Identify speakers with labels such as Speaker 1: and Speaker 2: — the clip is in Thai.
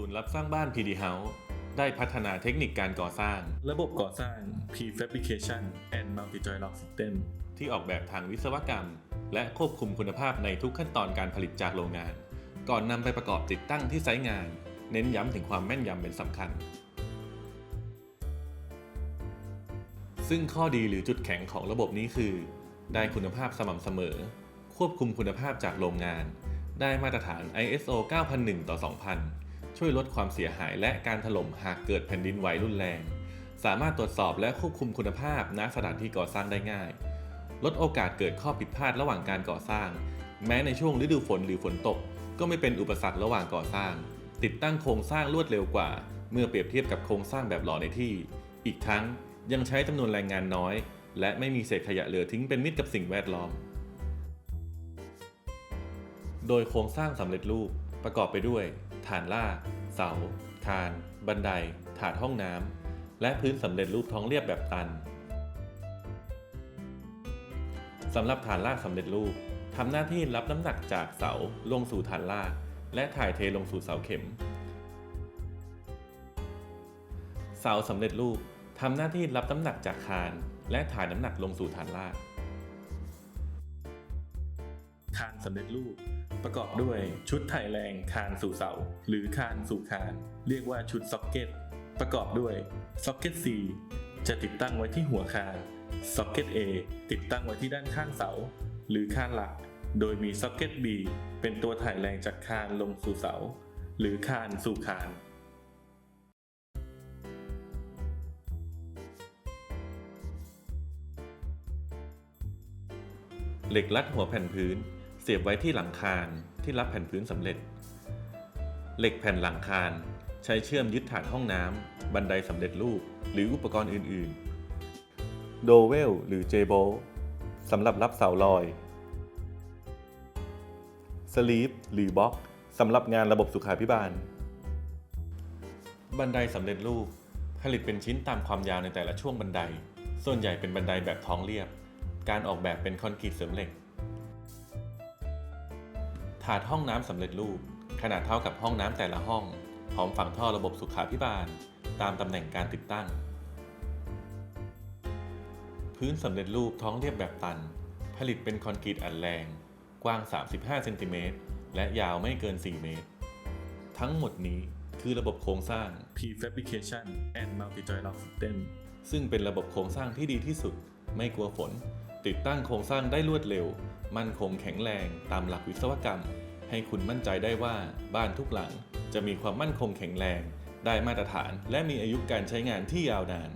Speaker 1: ศูนย์รับสร้างบ้าน PD House ได้พัฒนาเทคนิคการก่อสร้าง
Speaker 2: ระบบก่อสร้าง prefabrication and multi-joy lock system
Speaker 1: ที่ออกแบบทางวิศวกรรม และควบคุมคุณภาพในทุกขั้นตอนการผลิตจากโรงงาน ก่อนนำไปประกอบติดตั้งที่ไซต์งาน เน้นย้ำถึงความแม่นยำเป็นสำคัญ ซึ่งข้อดีหรือจุดแข็งของระบบนี้คือ ได้คุณภาพสม่ำเสมอ ควบคุมคุณภาพจากโรงงาน ได้มาตรฐาน ISO 9001 ต่อ 2000 ช่วยลดความเสียหายและการถล่มหากเกิดแผ่นดินไหวรุนแรง สามารถตรวจสอบและควบคุมคุณภาพณสถานที่ก่อสร้างได้ง่าย ลดโอกาสเกิดข้อผิดพลาดระหว่างการก่อสร้าง แม้ในช่วงฤดูฝนหรือฝนตก ก็ไม่เป็นอุปสรรคระหว่างก่อสร้าง ติดตั้งโครงสร้างรวดเร็วกว่า เมื่อเปรียบเทียบกับโครงสร้างแบบหล่อในที่ อีกทั้งยังใช้จำนวนแรงงานน้อย และไม่มีเศษขยะเหลือทิ้งเป็นมิตรกับสิ่งแวดล้อม โดยโครงสร้างสำเร็จรูปประกอบไปด้วย ฐานรากเสา คาน บันได ถาดห้องน้ำ และพื้นสำเร็จรูปท้องเรียบแบบตันสำหรับฐานรากสำเร็จรูปทำหน้าที่รับน้ำหนักจากเสาลงสู่ฐานราก และถ่ายเทลงสู่เสาเข็ม เสาสำเร็จรูปทำหน้าที่รับน้ำหนักจากคาน และถ่ายน้ำหนักลงสู่ฐานราก
Speaker 2: คานสำเร็จรูป ประกอบด้วยชุดถ่ายแรงคานสู่เสา หรือคานสู่คาน เรียกว่าชุดซ็อกเก็ต ประกอบด้วยซ็อกเก็ต C จะติดตั้งไว้ที่หัวคานซ็อกเก็ต A ติดตั้งไว้ที่ด้านข้างเสา หรือคานหลัก โดยมีซ็อกเก็ต B เป็นตัวถ่ายแรงจากคานลงสู่เสา หรือคานสู่คาน
Speaker 1: เหล็กรัดหัวแผ่นพื้น เสียบไว้ที่หลังคานที่รับแผ่นพื้นสำเร็จ เหล็กแผ่นหลังคานใช้เชื่อมยึดฐานห้องน้ำบันไดสำเร็จรูป หรืออุปกรณ์อื่น ๆ โดเวลหรือเจโบสำหรับรับเสาลอยสลีปหรือบล็อกสำหรับงานระบบสุขาภิบาล บันไดสำเร็จรูป ผลิตเป็นชิ้นตามความยาวในแต่ละช่วงบันได ส่วนใหญ่เป็นบันไดแบบท้องเรียบ การออกแบบเป็นคอนกรีตเสริมเหล็ก ถาดห้องน้ำสำเร็จรูป ขนาดเท่ากับห้องน้ำแต่ละห้อง พร้อมฝังท่อระบบสุขาภิบาล ตามตำแหน่งการติดตั้ง พื้นสำเร็จรูปท้องเรียบแบบตัน ผลิตเป็นคอนกรีตอัดแรง กว้าง 35 เซนติเมตร และยาวไม่เกิน 4 เมตร ทั้งหมดนี้คือระบบโครงสร้าง
Speaker 2: prefabrication and multi-joy lock system
Speaker 1: ซึ่งเป็นระบบโครงสร้างที่ดีที่สุด ไม่กลัวฝน ติดตั้งโครงสร้างได้รวดเร็ว มั่นคงแข็งแรงตามหลักวิศวกรรม ให้คุณมั่นใจได้ว่าบ้านทุกหลังจะมีความมั่นคงแข็งแรง ได้มาตรฐาน และมีอายุการใช้งานที่ยาวนาน